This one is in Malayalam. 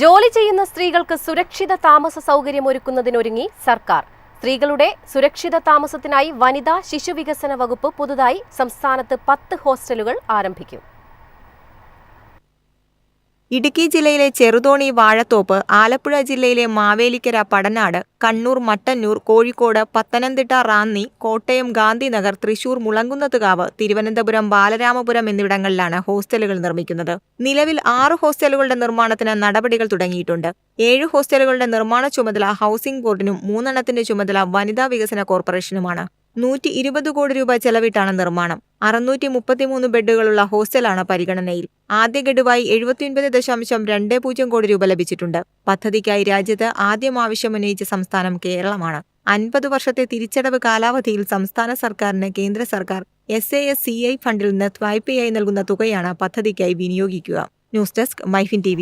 ജോലി ചെയ്യുന്ന സ്ത്രീകൾക്ക് സുരക്ഷിത താമസ സൗകര്യം ഒരുക്കുന്നതിനൊരുങ്ങി സർക്കാർ. സ്ത്രീകളുടെ സുരക്ഷിത താമസത്തിനായി വനിതാ ശിശുവികസന വകുപ്പ് പുതുതായി സംസ്ഥാനത്ത് പത്ത് ഹോസ്റ്റലുകൾ ആരംഭിക്കും. ഇടുക്കി ജില്ലയിലെ ചെറുതോണി വാഴത്തോപ്പ് ആലപ്പുഴ ജില്ലയിലെ മാവേലിക്കര പടനാട് കണ്ണൂർ മട്ടന്നൂർ കോഴിക്കോട് പത്തനംതിട്ട റാന്നി കോട്ടയം ഗാന്ധിനഗർ തൃശൂർ മുളങ്കുന്നത്തുകാവ് തിരുവനന്തപുരം ബാലരാമപുരം എന്നിവിടങ്ങളിലാണ് ഹോസ്റ്റലുകൾ നിർമ്മിക്കുന്നത്. നിലവിൽ ആറ് ഹോസ്റ്റലുകളുടെ നിർമ്മാണത്തിന് നടപടികൾ തുടങ്ങിയിട്ടുണ്ട്. ഏഴ് ഹോസ്റ്റലുകളുടെ നിർമ്മാണ ചുമതല ഹൗസിംഗ് ബോർഡിനും മൂന്നെണ്ണത്തിന്റെ ചുമതല വനിതാ വികസന കോർപ്പറേഷനുമാണ്. നൂറ്റി ഇരുപത് കോടി രൂപ ചെലവിട്ടാണ് നിർമ്മാണം. അറുന്നൂറ്റി മുപ്പത്തിമൂന്ന് ബെഡുകളുള്ള ഹോസ്റ്റലാണ് പരിഗണനയിൽ. ആദ്യ ഗഡുവായി എഴുപത്തിയൊൻപത് ദശാംശം രണ്ട് പൂജ്യം കോടി രൂപ ലഭിച്ചിട്ടുണ്ട്. പദ്ധതിക്കായി രാജ്യത്ത് ആദ്യം ആവശ്യമുന്നയിച്ച സംസ്ഥാനം കേരളമാണ്. അൻപത് വർഷത്തെ തിരിച്ചടവ് കാലാവധിയിൽ സംസ്ഥാന സർക്കാരിന് കേന്ദ്ര സർക്കാർ S A S C I ഫണ്ടിൽ നിന്ന് വായ്പയായി നൽകുന്ന തുകയാണ് പദ്ധതിക്കായി വിനിയോഗിക്കുക. News desk MyFin T